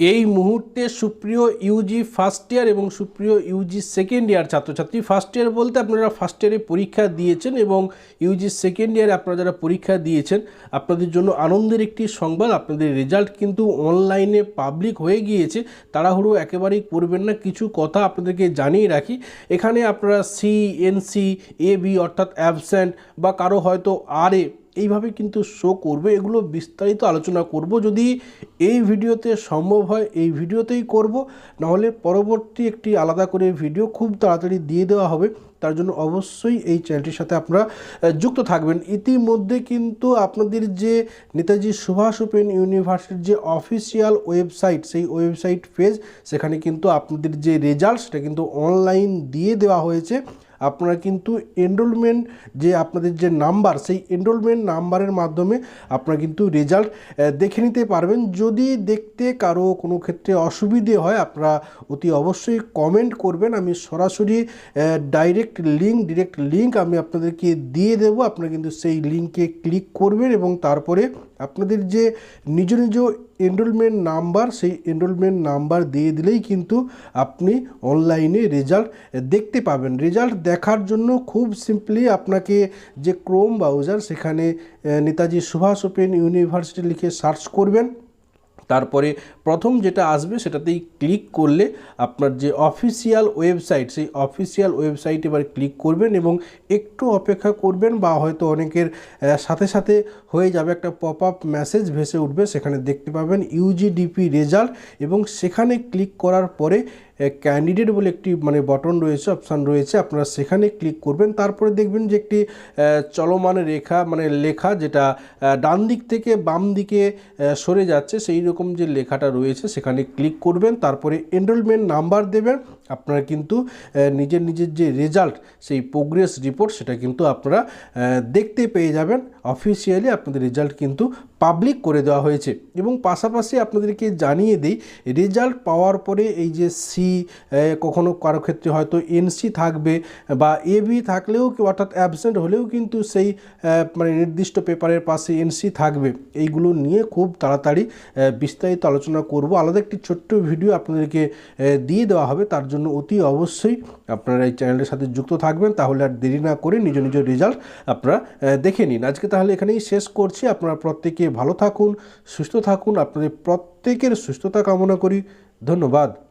এই মুহূর্তে সুপ্রিয় ইউজি ফার্স্ট ইয়ার এবং সুপ্রিয় ইউজি সেকেন্ড ইয়ার ছাত্রছাত্রী ফার্স্ট ইয়ার বলতে আপনারা ফার্স্ট ইয়ারে পরীক্ষা দিয়েছেন এবং ইউজি সেকেন্ড ইয়ারে আপনারা যারা পরীক্ষা দিয়েছেন, আপনাদের জন্য আনন্দের একটি সংবাদ, আপনাদের রেজাল্ট কিন্তু অনলাইনে পাবলিক হয়ে গিয়েছে। তাড়াহুড়ো একেবারেই করবেন না, কিছু কথা আপনাদেরকে জানিয়ে রাখি। এখানে আপনারা সি এনসি এ বি অর্থাৎ অ্যাবসেন্ট বা কারও হয়তো আর এ এইভাবে কিন্তু শো করবে, এগুলো বিস্তারিত আলোচনা করব। যদি এই ভিডিওতে সম্ভব হয়, এই ভিডিওতেই করব। নাহলে পরবর্তী একটি আলাদা করে ভিডিও খুব তাড়াতাড়ি দিয়ে দেওয়া হবে। তার জন্য অবশ্যই এই চ্যানেলটির সাথে আপনারা যুক্ত থাকবেন। ইতিমধ্যে কিন্তু আপনাদের যে নেতাজি সুভাষ ওপেন ইউনিভার্সিটির যে অফিসিয়াল ওয়েবসাইট সেই ওয়েবসাইট পেজ সেখানে কিন্তু আপনাদের যে রেজাল্ট সেটা কিন্তু অনলাইন দিয়ে দেওয়া হয়েছে। আপনারা কিন্তু এনরোলমেন্ট যে আপনাদের যে নাম্বার সেই এনরোলমেন্ট নাম্বারের মাধ্যমে আপনারা কিন্তু রেজাল্ট দেখে নিতে পারবেন। যদি দেখতে কারও কোনো ক্ষেত্রে অসুবিধে হয়, আপনারা অতি অবশ্যই কমেন্ট করবেন। আমি সরাসরি ডাইরেক্ট লিঙ্ক ডিরেক্ট লিঙ্ক আমি আপনাদেরকে দিয়ে দেব। আপনারা কিন্তু সেই লিঙ্কে ক্লিক করবেন এবং তারপরে আপনাদের যে নিজ নিজ এনরোলমেন্ট নাম্বার সেই এনরোলমেন্ট নাম্বার দিয়ে দিলেই কিন্তু আপনি অনলাইনে রেজাল্ট দেখতে পাবেন। রেজাল্ট দেখার জন্য খুব সিম্পলি আপনাকে যে ক্রোম ব্রাউজার সেখানে নেতাজি সুভাষ ওপেন ইউনিভার্সিটি লিখে সার্চ করবেন। তারপরে প্রথম যেটা আসবে সেটাতেই ক্লিক করলে আপনার যে অফিসিয়াল ওয়েবসাইট সেই অফিসিয়াল ওয়েবসাইট এবার ক্লিক করবেন এবং একটু অপেক্ষা করবেন বা হয়তো অনেকের সাথে সাথে হয়ে যাবে একটা পপ আপ মেসেজ ভেসে উঠবে। সেখানে দেখতে পাবেন ইউজিডিপি রেজাল্ট এবং সেখানে ক্লিক করার পরে ক্যান্ডিডেট বলে একটি মানে বটন রয়েছে অপশান রয়েছে, আপনারা সেখানে ক্লিক করবেন, তারপরে দেখবেন যে একটি চলমান রেখা মানে লেখা যেটা ডান দিক থেকে বাম দিকে সরে যাচ্ছে সেই রকম যে লেখাটা রয়েছে সেখানে ক্লিক করবেন, তারপরে এনরোলমেন্ট নাম্বার দেবেন আপনারা কিন্তু নিজের নিজের যে রেজাল্ট সেই প্রোগ্রেস রিপোর্ট সেটা কিন্তু আপনারা দেখতে পেয়ে যাবেন। অফিসিয়ালি আপনাদের রেজাল্ট কিন্তু পাবলিক করে দেওয়া হয়েছে। এবং পাশাপাশি আপনাদেরকে জানিয়ে দিই রেজাল্ট পাওয়ার পরে এই যে সি কখনো কারও ক্ষেত্রে হয়তো এনসি থাকবে বা এবি থাকলেও কি- অর্থাৎ অ্যাবসেন্ট হলেও কিন্তু সেই মানে নির্দিষ্ট পেপারের পাশে এনসি থাকবে। এইগুলো নিয়ে খুব তাড়াতাড়ি বিস্তারিত আলোচনা করব। আলাদা একটি ছোট্ট ভিডিও আপনাদেরকে দিয়ে দেওয়া হবে। তার জন্য অতি অবশ্যই আপনারা এই চ্যানেলের সাথে যুক্ত থাকবেন, তাহলে আর দেরি না করে নিজ নিজ রেজাল্ট আপনারা দেখে নিন। আজকে তাহলে এখানেই শেষ করছি। আপনারা প্রত্যেকে ভালো থাকুন, সুস্থ থাকুন। আপনাদের প্রত্যেকের সুস্থতা কামনা করি। ধন্যবাদ।